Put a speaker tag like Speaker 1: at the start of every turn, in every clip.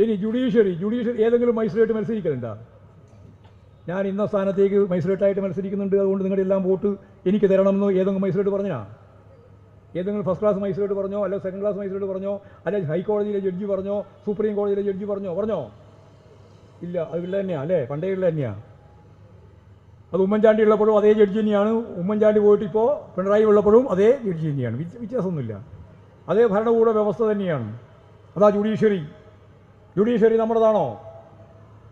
Speaker 1: ഇനി judiciary judiciary ഏതെങ്കിലും magistrate മത്സരിക്കലുണ്ടോ? ഞാൻ ഇന്ന സ്ഥാനത്തേക്ക് മജിസ്ട്രേറ്റായിട്ട് മത്സരിക്കുന്നുണ്ട് അതുകൊണ്ട് നിങ്ങളുടെ എല്ലാം വോട്ട് എനിക്ക് തരണമെന്ന് ഏതെങ്കിലും മജിസ്ട്രേറ്റ് പറഞ്ഞാ? ഏതെങ്കിലും ഫസ്റ്റ് ക്ലാസ് മജിസ്ട്രേറ്റ് പറഞ്ഞോ അല്ലെങ്കിൽ സെക്കൻഡ് ക്ലാസ് മജിസ്ട്രേറ്റ് പറഞ്ഞോ അല്ലെങ്കിൽ ഹൈക്കോടതിയിലെ ജഡ്ജി പറഞ്ഞോ സുപ്രീം കോടതിയിലെ ജഡ്ജി പറഞ്ഞോ പറഞ്ഞോ? ഇല്ല അത് ഉള്ള തന്നെയാണ് അല്ലേ? പണ്ടേ ഉള്ള തന്നെയാണ് അത് ഉമ്മൻചാണ്ടി ഉള്ളപ്പോഴും അതേ ജഡ്ജി തന്നെയാണ്. ഉമ്മൻചാണ്ടി പോയിട്ട് ഇപ്പോൾ പിണറായി ഉള്ളപ്പോഴും അതേ ജഡ്ജി തന്നെയാണ്. വ്യത്യ- വ്യത്യാസമൊന്നുമില്ല അതേ ഭരണകൂട വ്യവസ്ഥ തന്നെയാണ്. അതാ ജുഡീഷ്യറി ജുഡീഷ്യറി നമ്മുടേതാണോ?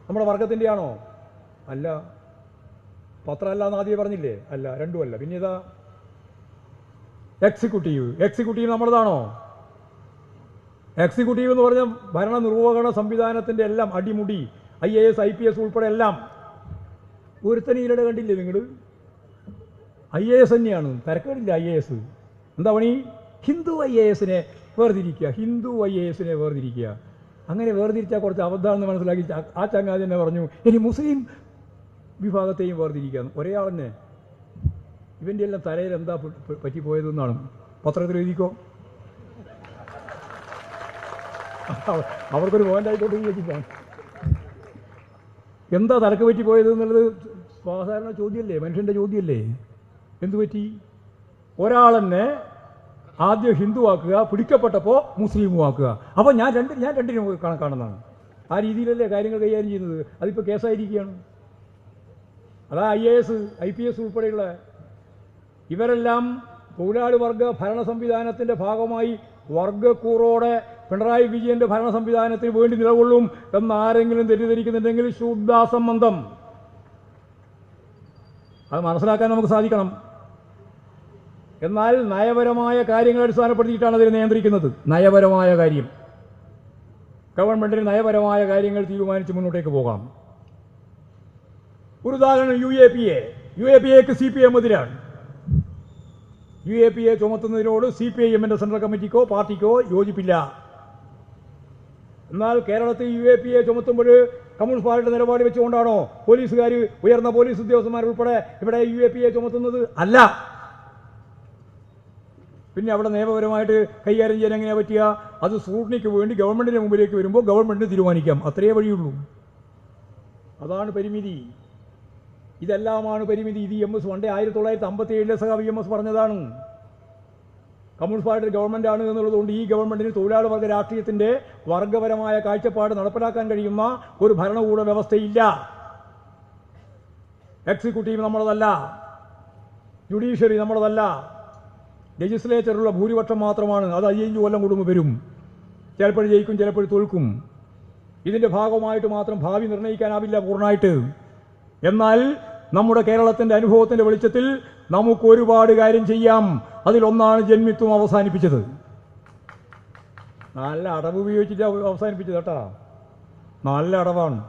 Speaker 1: നമ്മുടെ വർഗത്തിന്റെ ആണോ അല്ല. പത്രമല്ല എന്ന് ആദ്യം പറഞ്ഞില്ലേ? അല്ല രണ്ടുമല്ല പിന്നെ ഇതാ. Executive executive നമ്മുടേതാണോ? എക്സിക്യൂട്ടീവ് എന്ന് പറഞ്ഞാൽ ഭരണ നിർവഹണ സംവിധാനത്തിന്റെ എല്ലാം അടിമുടി I A S I P S ഉൾപ്പെടെ എല്ലാം. ഒരുത്തനെ ഈയിടെ കണ്ടില്ലേ നിങ്ങൾ ഐ എ എസ് തന്നെയാണ്. തിരക്കേടില്ല ഐ എ എസ്. എന്താ പണി? ഹിന്ദു ഐ എ എസിനെ വേർതിരിക്കുക. ഹിന്ദു ഐ എ എസിനെ വേർതിരിക്കുക. അങ്ങനെ വേർതിരിച്ചാൽ കുറച്ച് അബദ്ധമാണെന്ന് മനസ്സിലാക്കി ആ ചങ്ങാതി തന്നെ പറഞ്ഞു ഇനി മുസ്ലിം വിഭാഗത്തെയും വേർതിരിക്കുക ഒരേ ആൾ തന്നെ. ഇവന്റെ എല്ലാം തലയിൽ എന്താ പറ്റിപ്പോയതെന്നാണ് പത്രത്തിൽ എഴുതിക്കോ? അവർക്കൊരു പോയിന്റായിക്കോട്ടെ എന്ന് വെച്ചിട്ടാണ്. എന്താ തലക്ക് പറ്റി പോയത് എന്നുള്ളത് സാധാരണ ചോദ്യമല്ലേ? മനുഷ്യന്റെ ചോദ്യമല്ലേ? എന്തു പറ്റി? ഒരാളെന്നെ ആദ്യം ഹിന്ദുവാക്കുക പിടിക്കപ്പെട്ടപ്പോൾ മുസ്ലിമുമാക്കുക അപ്പോൾ ഞാൻ രണ്ട് ഞാൻ രണ്ടിനും കണക്കാണെന്നാണ് ആ രീതിയിലല്ലേ കാര്യങ്ങൾ കൈകാര്യം ചെയ്യുന്നത്? അതിപ്പോൾ കേസായിരിക്കുകയാണ്. അതാ I A S I P S ഉൾപ്പെടെയുള്ള ഇവരെല്ലാം തൊഴിലാളി വർഗ ഭരണ സംവിധാനത്തിന്റെ ഭാഗമായി വർഗക്കൂറോടെ പിണറായി വിജയന്റെ ഭരണ സംവിധാനത്തിന് വേണ്ടി നിലകൊള്ളും എന്ന് ആരെങ്കിലും തെറ്റിദ്ധരിക്കുന്നുണ്ടെങ്കിൽ ശുദ്ധാസംബന്ധം. അത് മനസ്സിലാക്കാൻ നമുക്ക് സാധിക്കണം. എന്നാൽ നയപരമായ കാര്യങ്ങൾ അടിസ്ഥാനപ്പെടുത്തിയിട്ടാണ് അതിനെ നിയന്ത്രിക്കുന്നത്. നയപരമായ കാര്യം. ഗവൺമെന്റിന് നയപരമായ കാര്യങ്ങൾ തീരുമാനിച്ച് മുന്നോട്ടേക്ക് പോകാം. ഒരു ഉദാഹരണം U A P A U A P എക്ക് സി പി എം എതിരാണ്. യു എ പി എ ചുമത്തുന്നതിനോട് സി പി ഐ എമ്മിന്റെ സെൻട്രൽ കമ്മിറ്റിക്കോ പാർട്ടിക്കോ യോജിപ്പില്ല. എന്നാൽ കേരളത്തിൽ യു എ പി എ ചുമത്തുമ്പോൾ കമ്മ്യൂണിസ്റ്റ് പാർട്ടിയുടെ നിലപാട് വെച്ചുകൊണ്ടാണോ പോലീസുകാർ ഉയർന്ന പോലീസ് ഉദ്യോഗസ്ഥന്മാർ ഉൾപ്പെടെ ഇവിടെ യു എ പി എ ചുമത്തുന്നത്? അല്ല. പിന്നെ അവിടെ നിയമപരമായിട്ട് കൈകാര്യം ചെയ്യാൻ എങ്ങനെയാ പറ്റുക? അത് സ്കൂട്ടിനിക്ക് വേണ്ടി ഗവൺമെന്റിന്റെ മുമ്പിലേക്ക് വരുമ്പോൾ ഗവൺമെന്റിന് തീരുമാനിക്കാം. അത്രയേ വഴിയുള്ളൂ. അതാണ് പരിമിതി. ഇതെല്ലാമാണ് പരിമിതി. ഇത് എം എസ് പണ്ടേ ആയിരത്തി തൊള്ളായിരത്തി അമ്പത്തി ഏഴിലെ സഖാവ് എം എസ് പറഞ്ഞതാണ്. കമ്മ്യൂണിസ്റ്റ് പാർട്ടി ഗവൺമെന്റ് ആണ് എന്നുള്ളതുകൊണ്ട് ഈ ഗവൺമെന്റിന് തൊഴിലാളി വർഗ രാഷ്ട്രീയത്തിന്റെ വർഗപരമായ കാഴ്ചപ്പാട് നടപ്പിലാക്കാൻ കഴിയുന്ന ഒരു ഭരണകൂട വ്യവസ്ഥയില്ല. എക്സിക്യൂട്ടീവ് നമ്മളതല്ല. ജുഡീഷ്യറി നമ്മളതല്ല. ലെജിസ്ലേച്ചറുള്ള ഭൂരിപക്ഷം മാത്രമാണ്. അത് അയ്യഞ്ച് കൊല്ലം കൂടുമ്പോൾ വരും. ചിലപ്പോൾ ജയിക്കും ചിലപ്പോൾ തോൽക്കും. ഇതിന്റെ ഭാഗമായിട്ട് മാത്രം ഭാവി നിർണയിക്കാനാവില്ല പൂർണമായിട്ട്. എന്നാൽ നമ്മുടെ കേരളത്തിന്റെ അനുഭവത്തിന്റെ വെളിച്ചത്തിൽ നമുക്ക് ഒരുപാട് കാര്യം ചെയ്യാം. അതിലൊന്നാണ് ജന്മിത്വം അവസാനിപ്പിച്ചത്. നല്ല അടവ് ഉപയോഗിച്ചിട്ട് അവ- അവസാനിപ്പിച്ചത് കേട്ടാ. നല്ല അടവാണ്.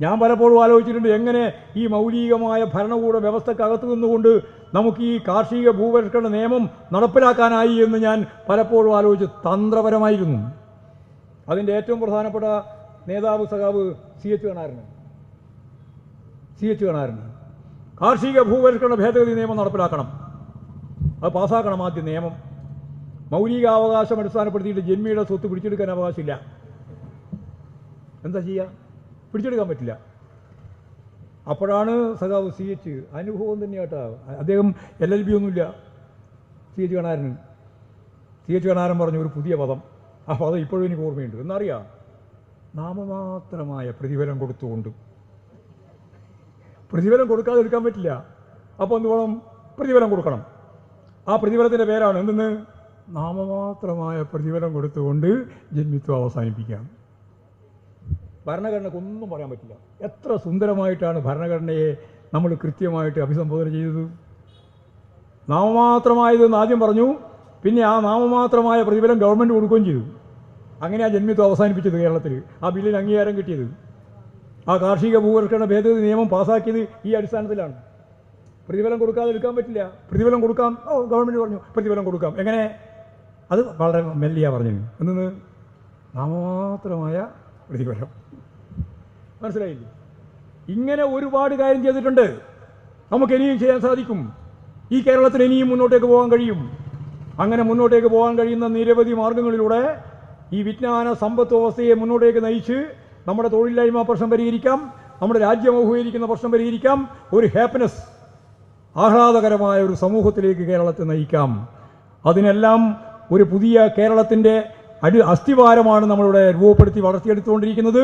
Speaker 1: ഞാൻ പലപ്പോഴും ആലോചിച്ചിട്ടുണ്ട് എങ്ങനെ ഈ മൗലികമായ ഭരണകൂട വ്യവസ്ഥക്കകത്ത് നിന്നുകൊണ്ട് നമുക്ക് ഈ കാർഷിക ഭൂപരിഷ്കരണ നിയമം നടപ്പിലാക്കാനായി എന്ന് ഞാൻ പലപ്പോഴും ആലോചിച്ച് തന്ത്രപരമായിരുന്നു. അതിന്റെ ഏറ്റവും പ്രധാനപ്പെട്ട നേതാവ് സഖാവ് സി എച്ച് കണാരന് സി എച്ച് കണാരന് കാർഷിക ഭൂപരിഷ്കരണ ഭേദഗതി നിയമം നടപ്പിലാക്കണം. അത് പാസ്സാക്കണം ആദ്യം നിയമം. മൗലികാവകാശം അടിസ്ഥാനപ്പെടുത്തിയിട്ട് ജന്മിയുടെ സ്വത്ത് പിടിച്ചെടുക്കാൻ അവകാശമില്ല. എന്താ ചെയ്യുക പിടിച്ചെടുക്കാൻ പറ്റില്ല. അപ്പോഴാണ് സഖാവ് സി എച്ച് അനുഭവം തന്നെയാട്ടാ. അദ്ദേഹം എൽ എൽ ബി ഒന്നുമില്ല. സി എച്ച് കണാരന് സി എച്ച് കണാരൻ പറഞ്ഞു ഒരു പുതിയ പദം. ആ പദം ഇപ്പോഴും എനിക്ക് ഓർമ്മയുണ്ട്. എന്നറിയാം? നാമമാത്രമായ പ്രതിഫലം കൊടുത്തുകൊണ്ട്. പ്രതിഫലം കൊടുക്കാതെ എടുക്കാൻ പറ്റില്ല. അപ്പോൾ എന്ത് വേണം? പ്രതിഫലം കൊടുക്കണം. ആ പ്രതിഫലത്തിന്റെ പേരാണ് എന്തെന്ന്? നാമമാത്രമായ പ്രതിഫലം കൊടുത്തുകൊണ്ട് ജന്മിത്വം അവസാനിപ്പിക്കാം. ഭരണഘടനയ്ക്ക് ഒന്നും പറയാൻ പറ്റില്ല. എത്ര സുന്ദരമായിട്ടാണ് ഭരണഘടനയെ നമ്മൾ കൃത്യമായിട്ട് അഭിസംബോധന ചെയ്തത്. നാമമാത്രമായതെന്ന് ആദ്യം പറഞ്ഞു പിന്നെ ആ നാമമാത്രമായ പ്രതിഫലം ഗവൺമെന്റ് കൊടുക്കുകയും ചെയ്തു. അങ്ങനെ ആ ജന്മിത്വം അവസാനിപ്പിച്ചത് കേരളത്തിൽ ആ ബില്ലിന് അംഗീകാരം കിട്ടിയത്. ആ കാർഷിക ഭൂപരിഷ്കരണ ഭേദഗതി നിയമം പാസ്സാക്കിയത് ഈ അടിസ്ഥാനത്തിലാണ്. പ്രതിഫലം കൊടുക്കാതെ എടുക്കാൻ പറ്റില്ല. പ്രതിഫലം കൊടുക്കാം. ഓ ഗവൺമെന്റ് പറഞ്ഞു പ്രതിഫലം കൊടുക്കാം. എങ്ങനെ? അത് വളരെ മെല്ലിയാണ് പറഞ്ഞത്. എന്തെന്ന്? നാമമാത്രമായ പ്രതിഫലം മനസ്സിലായില്ലേ? ഇങ്ങനെ ഒരുപാട് കാര്യം ചെയ്തിട്ടുണ്ട്. നമുക്ക് ഇനിയും ചെയ്യാൻ സാധിക്കും. ഈ കേരളത്തിന് ഇനിയും മുന്നോട്ടേക്ക് പോകാൻ കഴിയും. അങ്ങനെ മുന്നോട്ടേക്ക് പോകാൻ കഴിയുന്ന നിരവധി മാർഗങ്ങളിലൂടെ ഈ വിജ്ഞാന സമ്പത്ത് വ്യവസ്ഥയെ മുന്നോട്ടേക്ക് നയിച്ച് നമ്മുടെ തൊഴിലില്ലായ്മ പ്രശ്നം പരിഹരിക്കാം. നമ്മുടെ രാജ്യം അഭിമുഖീകരിക്കുന്ന പ്രശ്നം പരിഹരിക്കാം. ഒരു ഹാപ്പിനെസ് ആഹ്ലാദകരമായ ഒരു സമൂഹത്തിലേക്ക് കേരളത്തെ നയിക്കാം. അതിനെല്ലാം ഒരു പുതിയ കേരളത്തിന്റെ അടി അസ്ഥിവാരമാണ് നമ്മളിവിടെ രൂപപ്പെടുത്തി വളർത്തിയെടുത്തുകൊണ്ടിരിക്കുന്നത്.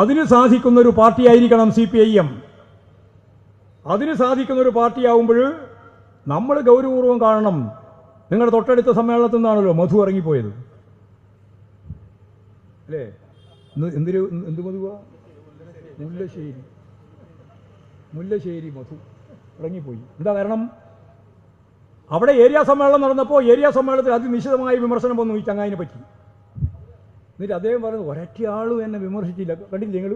Speaker 1: അതിന് സാധിക്കുന്ന ഒരു പാർട്ടിയായിരിക്കണം സി പി ഐ എം. അതിന് സാധിക്കുന്ന ഒരു പാർട്ടിയാവുമ്പോൾ നമ്മൾ ഗൗരവപൂർവം കാണണം. നിങ്ങളുടെ തൊട്ടടുത്ത സമ്മേളനത്തിൽ നിന്നാണല്ലോ മധു ഇറങ്ങിപ്പോയത്. അല്ലേ? എന്തൊരു എന്ത് മധുവാ? മുല്ലശ്ശേരി. മുല്ലശ്ശേരി മധു ഇറങ്ങിപ്പോയി. എന്താ കാരണം? അവിടെ ഏരിയ സമ്മേളനം നടന്നപ്പോൾ ഏരിയ സമ്മേളനത്തിൽ അതിനിശ്ചിതമായ വിമർശനം വന്നു ഈ ചങ്ങായിനെ പറ്റി. എന്നിട്ട് അദ്ദേഹം പറഞ്ഞു ഒരറ്റയാളും എന്നെ വിമർശിച്ചില്ല. കണ്ടില്ല നിങ്ങൾ?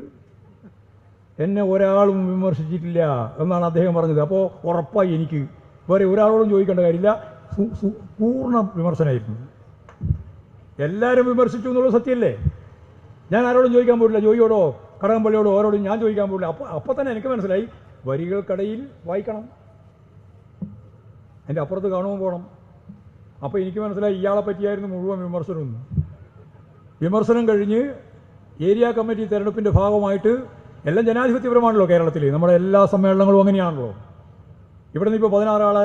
Speaker 1: എന്നെ ഒരാളും വിമർശിച്ചിട്ടില്ല എന്നാണ് അദ്ദേഹം പറഞ്ഞത്. അപ്പോൾ ഉറപ്പായി എനിക്ക് വേറെ ഒരാളോടും ചോദിക്കേണ്ട കാര്യമില്ല. പൂർണ വിമർശനമായിരുന്നു എല്ലാവരും വിമർശിച്ചു എന്നുള്ളത് സത്യമല്ലേ ഞാൻ ആരോടും ചോദിക്കാൻ പോയില്ല ജോയിയോടോ കടകംപള്ളിയോടോ ഓരോടും ഞാൻ ചോദിക്കാൻ പോയില്ല അപ്പോൾ അപ്പോൾ തന്നെ എനിക്ക് മനസ്സിലായി വരികൾക്കിടയിൽ വായിക്കണം. എന്റെ അപ്പുറത്ത് കാണുമ്പോൾ പോകണം. അപ്പോൾ എനിക്ക് മനസ്സിലായി ഇയാളെ പറ്റിയായിരുന്നു മുഴുവൻ വിമർശനം എന്ന്. വിമർശനം കഴിഞ്ഞ് ഏരിയ കമ്മിറ്റി തെരഞ്ഞെടുപ്പിന്റെ ഭാഗമായിട്ട് എല്ലാം ജനാധിപത്യപരമാണല്ലോ കേരളത്തിൽ നമ്മുടെ എല്ലാ സമ്മേളനങ്ങളും അങ്ങനെയാണല്ലോ. ഇവിടെ നിന്ന് ഇപ്പോൾ പതിനാറാളെ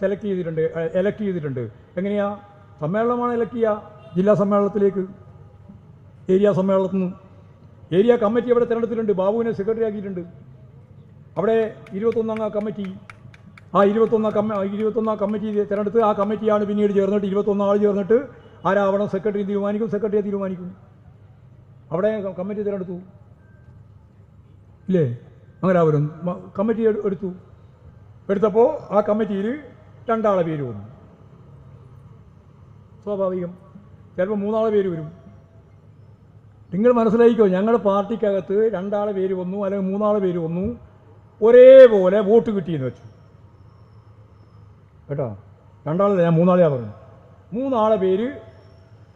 Speaker 1: സെലക്ട് ചെയ്തിട്ടുണ്ട് എലക്ട് ചെയ്തിട്ടുണ്ട്. എങ്ങനെയാ? സമ്മേളനമാണ് എലക്ട് ചെയ്യുക ജില്ലാ സമ്മേളനത്തിലേക്ക്? ഏരിയ സമ്മേളനത്തിൽ നിന്ന്. ഏരിയ കമ്മിറ്റി അവിടെ തിരഞ്ഞെടുത്തിട്ടുണ്ട് ബാബുവിനെ സെക്രട്ടറി ആക്കിയിട്ടുണ്ട്. അവിടെ ഇരുപത്തൊന്നംഗ കമ്മിറ്റി ആ ഇരുപത്തൊന്നാം കമ്മ ഇരുപത്തൊന്നാം കമ്മിറ്റി തിരഞ്ഞെടുത്ത് ആ കമ്മിറ്റിയാണ് പിന്നീട് ചേർന്നിട്ട് ഇരുപത്തൊന്നാൾ ചേർന്നിട്ട് ആരാവണം സെക്രട്ടറി തീരുമാനിക്കും സെക്രട്ടറിയെ തീരുമാനിക്കും. അവിടെ കമ്മിറ്റി തിരഞ്ഞെടുത്തു ഇല്ലേ? അങ്ങനെ അവരും കമ്മിറ്റി എടു- എടുത്തു. എടുത്തപ്പോൾ ആ കമ്മിറ്റിയിൽ രണ്ടാളെ പേര് വന്നു. സ്വാഭാവികം. ചിലപ്പോൾ മൂന്നാളെ പേര് വരും. നിങ്ങൾ മനസ്സിലായിക്കോ? ഞങ്ങളുടെ പാർട്ടിക്കകത്ത് രണ്ടാളെ പേര് വന്നു അല്ലെങ്കിൽ മൂന്നാളെ പേര് വന്നു ഒരേപോലെ വോട്ട് കിട്ടിയെന്ന് വെച്ചു. കേട്ടോ? രണ്ടാളല്ല? ഞാൻ മൂന്നാളെയാണ് പറഞ്ഞു മൂന്നാളെ പേര്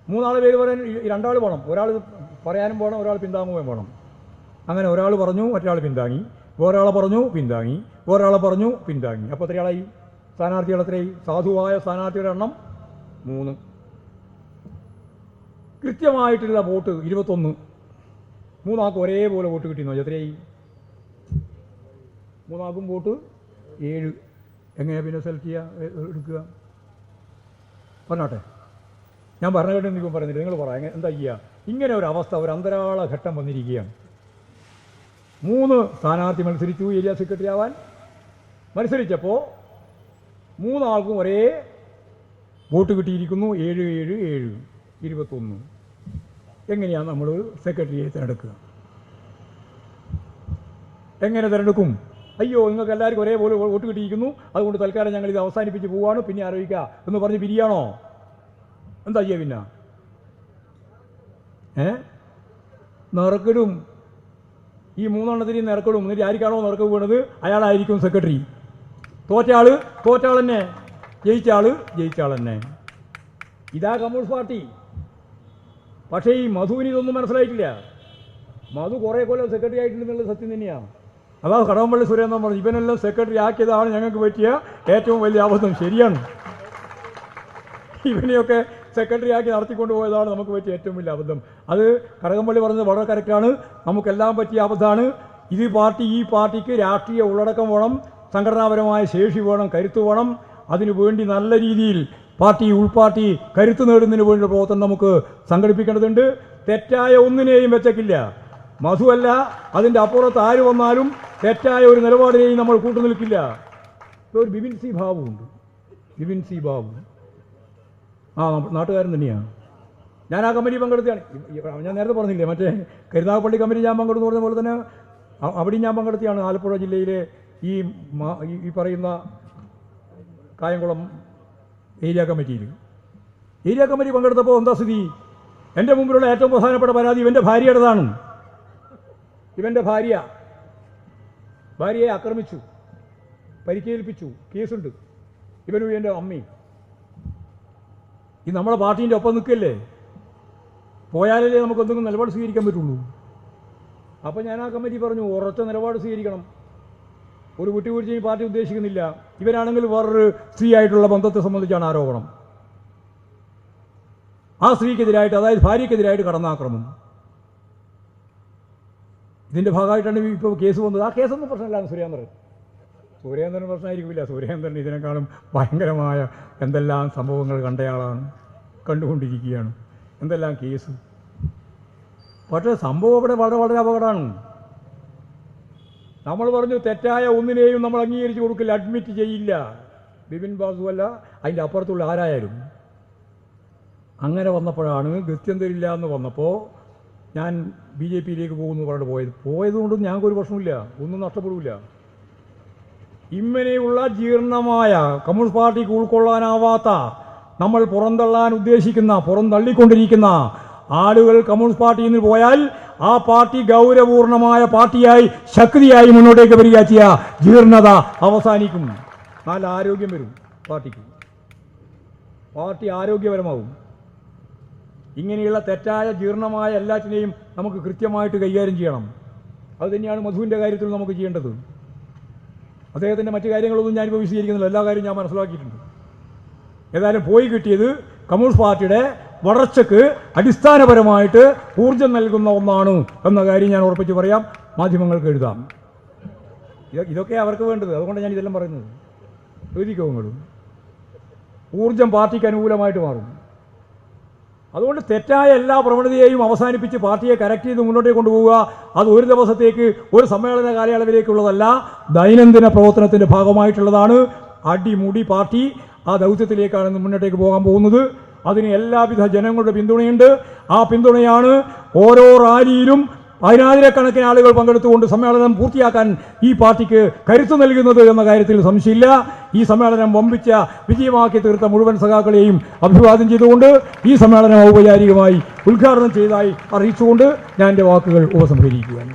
Speaker 1: മൂന്നാളെ പേര് പറയാൻ രണ്ടാൾ പോകണം ഒരാൾ പറയാനും പോകണം ഒരാൾ പിന്താങ്ങുകയും പോകണം അങ്ങനെ ഒരാൾ പറഞ്ഞു മറ്റൊരാൾ പിന്താങ്ങി. വേറൊരാളെ പറഞ്ഞു പിന്താങ്ങി. വേറൊരാളെ പറഞ്ഞു പിന്താങ്ങി. അപ്പോൾ എത്രയാളായി? സ്ഥാനാർത്ഥികൾ എത്രയായി? സാധുവായ സ്ഥാനാർത്ഥിയുടെ എണ്ണം മൂന്ന്. കൃത്യമായിട്ടുള്ള വോട്ട് ഇരുപത്തൊന്ന്. മൂന്നാൾക്ക് ഒരേപോലെ വോട്ട് കിട്ടിയെന്ന് വെച്ചാൽ എത്രയായി? മൂന്നാൾക്കും വോട്ട് ഏഴ്. എങ്ങനെയാണ് പിന്നെ സെലക്ട് ചെയ്യുക എടുക്കുക? പറഞ്ഞോട്ടെ. ഞാൻ പറഞ്ഞ കേട്ടോ നിങ്ങൾ പറയുന്നില്ല. നിങ്ങൾ പറയാം എന്താ ചെയ്യുക ഇങ്ങനെ ഒരു അവസ്ഥ ഒരു അന്തരാള ഘട്ടം വന്നിരിക്കുകയാണ്. മൂന്ന് സ്ഥാനാർത്ഥി മത്സരിച്ചു. ഏരിയ സെക്രട്ടറി ആവാൻ മത്സരിച്ചപ്പോൾ മൂന്നാൾക്കും ഒരേ വോട്ട് കിട്ടിയിരിക്കുന്നു. ഏഴ് ഏഴ് ഏഴ് ഇരുപത്തൊന്ന്. എങ്ങനെയാണ് നമ്മൾ സെക്രട്ടറിയെ തിരഞ്ഞെടുക്കുക? എങ്ങനെ തിരഞ്ഞെടുക്കും? അയ്യോ നിങ്ങൾക്ക് എല്ലാവർക്കും ഒരേപോലെ പോലെ വോട്ട് കിട്ടിയിരിക്കുന്നു. അതുകൊണ്ട് തൽക്കാലം ഞങ്ങൾ ഇത് അവസാനിപ്പിച്ച് പോവാണ്. പിന്നെ ആലോചിക്കുക എന്ന് പറഞ്ഞ് പിരിയാണോ? എന്താ ചെയ്യുക പിന്നെ? ഏ? നിറക്കിടും ഈ മൂന്നെണ്ണത്തിന് നിറക്കിടും എന്നിട്ട് ആർക്കാണോ നിറക്ക് വീണത്? അയാളായിരിക്കും സെക്രട്ടറി തോറ്റയാൾ തോറ്റാൾ തന്നെ ജയിച്ചാൾ ജയിച്ചാൾ തന്നെ ഇതാ കമ്മ്യൂണിസ്റ്റ് പാർട്ടി. പക്ഷേ ഈ മധുവിന് ഇതൊന്നും മനസ്സിലായിട്ടില്ല. മധു കുറേ കൊല്ലം സെക്രട്ടറി ആയിട്ടുണ്ടെന്നുള്ള സത്യം തന്നെയാണ് അതാ കടവമ്പള്ളി സുരേന്ദ്രൻ പറഞ്ഞു ഇവനെല്ലാം സെക്രട്ടറി ആക്കിയതാണ് ഞങ്ങൾക്ക് പറ്റിയ ഏറ്റവും വലിയ അബദ്ധം. ശരിയാണ്. ഇവനെയൊക്കെ സെക്രട്ടറി ആക്കി നടത്തിക്കൊണ്ട് പോയതാണ് നമുക്ക് പറ്റിയ ഏറ്റവും വലിയ അബദ്ധം. അത് കടകംപള്ളി പറഞ്ഞത് വളരെ കറക്റ്റാണ് നമുക്കെല്ലാം പറ്റിയ അബദ്ധമാണ്. ഇത് പാർട്ടി ഈ പാർട്ടിക്ക് രാഷ്ട്രീയ ഉള്ളടക്കം വേണം സംഘടനാപരമായ ശേഷി വേണം കരുത്ത് വേണം. അതിനു വേണ്ടി നല്ല രീതിയിൽ പാർട്ടി ഉൾപാർട്ടി കരുത്ത് നേടുന്നതിന് വേണ്ടി പ്രവർത്തനം നമുക്ക് സംഘടിപ്പിക്കേണ്ടതുണ്ട്. തെറ്റായ ഒന്നിനെയും വെച്ചേക്കില്ല. മധുവല്ല അതിന്റെ അപ്പുറത്ത് ആര് വന്നാലും തെറ്റായ ഒരു നിലപാടിനെയും നമ്മൾ കൂട്ടുനിൽക്കില്ല ഇപ്പോൾ ഒരു ബിബിൻസി സി ബാബു. ഉണ്ട് ആ നാട്ടുകാരൻ തന്നെയാണ് ഞാൻ ആ കമ്പനി ഇ- ഞാൻ നേരത്തെ പറഞ്ഞില്ലേ മറ്റേ കരുനാഗപ്പള്ളി കമ്പനി ഞാൻ പങ്കെടുത്തു പറഞ്ഞ പോലെ തന്നെ അവിടെ ഞാൻ പങ്കെടുത്തിയാണ് ആലപ്പുഴ ജില്ലയിലെ ഈ- ഈ പറയുന്ന കായംകുളം ഏരിയ കമ്മിറ്റിയിൽ. ഏരിയ കമ്മിറ്റി പങ്കെടുത്തപ്പോൾ എന്താ സ്ഥിതി? എന്റെ മുമ്പിലുള്ള ഏറ്റവും പ്രധാനപ്പെട്ട പരാതി ഇവന്റെ ഭാര്യയുടേതാണ്. ഇവന്റെ ഭാര്യ ഭാര്യയെ ആക്രമിച്ചു പരിക്കേൽപ്പിച്ചു കേസുണ്ട്. ഇവനും എന്റെ അമ്മയും. ഈ നമ്മുടെ പാർട്ടീന്റെ ഒപ്പം നിൽക്കല്ലേ? പോയാലല്ലേ നമുക്ക് എന്തെങ്കിലും നിലപാട് സ്വീകരിക്കാൻ പറ്റുള്ളൂ. അപ്പോൾ ഞാൻ ആ കമ്മിറ്റി പറഞ്ഞു ഉറച്ച നിലപാട് സ്വീകരിക്കണം. ഒരു കുട്ടി കുടിച്ച് പാർട്ടി ഉദ്ദേശിക്കുന്നില്ല. ഇവരാണെങ്കിൽ വേറൊരു സ്ത്രീ ആയിട്ടുള്ള ബന്ധത്തെ സംബന്ധിച്ചാണ് ആരോപണം. ആ സ്ത്രീക്കെതിരായിട്ട് അതായത് ഭാര്യക്കെതിരായിട്ട് കടന്നാക്രമം. ഇതിന്റെ ഭാഗമായിട്ടാണ് ഇപ്പോൾ കേസ് വന്നത്. ആ കേസൊന്നും പ്രശ്നമില്ല സുരേന്ദ്രൻ സുരേന്ദ്രൻ പ്രശ്നമായിരിക്കില്ല. സൂര്യേന്ദ്രൻ ഇതിനേക്കാളും ഭയങ്കരമായ എന്തെല്ലാം സംഭവങ്ങൾ കണ്ടയാളാണ് കണ്ടുകൊണ്ടിരിക്കുകയാണ്. എന്തെല്ലാം കേസ് പക്ഷേ സംഭവം ഇവിടെ വളരെ വളരെ അപകടമാണ്. നമ്മൾ പറഞ്ഞു തെറ്റായ ഒന്നിനെയും നമ്മൾ അംഗീകരിച്ചു കൊടുക്കില്ല അഡ്മിറ്റ് ചെയ്യില്ല. ബിപിൻ ബാസു അല്ല അതിന്റെ അപ്പുറത്തുള്ള ആരായാലും. അങ്ങനെ വന്നപ്പോഴാണ് ഗത്യന്തരില്ല എന്ന് വന്നപ്പോൾ ഞാൻ ബി ജെ പിയിലേക്ക് പോകുന്നു പറഞ്ഞിട്ട് പോയത്. പോയതുകൊണ്ടും ഞങ്ങൾക്കൊരു പ്രശ്നമില്ല ഒന്നും നഷ്ടപ്പെടില്ല ഇങ്ങനെയുള്ള ജീർണമായ കമ്മ്യൂണിസ്റ്റ് പാർട്ടിക്ക് ഉൾക്കൊള്ളാനാവാത്ത നമ്മൾ പുറന്തള്ളാൻ ഉദ്ദേശിക്കുന്ന പുറന്തള്ളിക്കൊണ്ടിരിക്കുന്ന ആളുകൾ കമ്മ്യൂണിസ്റ്റ് പാർട്ടിയിൽ നിന്ന് പോയാൽ ആ പാർട്ടി ഗൗരവപൂർണമായ പാർട്ടിയായി ശക്തിയായി മുന്നോട്ടേക്ക് ചെയ്യുക ജീർണത അവസാനിക്കും. നല്ല ആരോഗ്യം വരും പാർട്ടിക്ക്. പാർട്ടി ആരോഗ്യപരമാവും. ഇങ്ങനെയുള്ള തെറ്റായ ജീർണമായ എല്ലാറ്റിനെയും നമുക്ക് കൃത്യമായിട്ട് കൈകാര്യം ചെയ്യണം. അതുതന്നെയാണ് മധുവിന്റെ കാര്യത്തിൽ നമുക്ക് ചെയ്യേണ്ടത്. അദ്ദേഹത്തിന്റെ മറ്റു കാര്യങ്ങളൊന്നും ഞാനിപ്പോൾ വിശദീകരിക്കുന്നില്ല. എല്ലാ കാര്യവും ഞാൻ മനസ്സിലാക്കിയിട്ടുണ്ട്. ഏതായാലും പോയി കിട്ടിയത് കമ്മ്യൂണിസ്റ്റ് പാർട്ടിയുടെ വളർച്ചയ്ക്ക് അടിസ്ഥാനപരമായിട്ട് ഊർജം നൽകുന്ന ഒന്നാണ് എന്ന കാര്യം ഞാൻ ഉറപ്പിച്ച് പറയാം. മാധ്യമങ്ങൾക്ക് എഴുതാം. ഇതൊക്കെ അവർക്ക് വേണ്ടത്. അതുകൊണ്ട് ഞാൻ ഇതെല്ലാം പറയുന്നത്. എഴുതിക്കോ നിങ്ങൾ ഊർജം പാർട്ടിക്ക് അനുകൂലമായിട്ട് മാറും. അതുകൊണ്ട് തെറ്റായ എല്ലാ പ്രവണതയെയും അവസാനിപ്പിച്ച് പാർട്ടിയെ കറക്റ്റ് ചെയ്ത് മുന്നോട്ടേക്ക് കൊണ്ടുപോവുക. അത് ഒരു ദിവസത്തേക്ക് ഒരു സമ്മേളന കാലയളവിലേക്കുള്ളതല്ല ദൈനംദിന പ്രവർത്തനത്തിന്റെ ഭാഗമായിട്ടുള്ളതാണ് അടിമുടി പാർട്ടി ആ ദൗത്യത്തിലേക്കാണ് മുന്നോട്ടേക്ക് പോകാൻ പോകുന്നത്. അതിന് എല്ലാവിധ ജനങ്ങളുടെ പിന്തുണയുണ്ട്. ആ പിന്തുണയാണ് ഓരോ റാലിയിലും പതിനായിരക്കണക്കിന് ആളുകൾ പങ്കെടുത്തുകൊണ്ട് സമ്മേളനം പൂർത്തിയാക്കാൻ ഈ പാർട്ടിക്ക് കരുത്തു നൽകുന്നത് എന്ന കാര്യത്തിൽ സംശയമില്ല. ഈ സമ്മേളനം വമ്പിച്ച വിജയമാക്കി തീർത്ത മുഴുവൻ സഖാക്കളെയും അഭിവാദ്യം ചെയ്തുകൊണ്ട് ഈ സമ്മേളനം ഔപചാരികമായി ഉദ്ഘാടനം ചെയ്തതായി അറിയിച്ചുകൊണ്ട് ഞാൻ എന്റെ വാക്കുകൾ ഉപസംഹരിക്കുകയാണ്.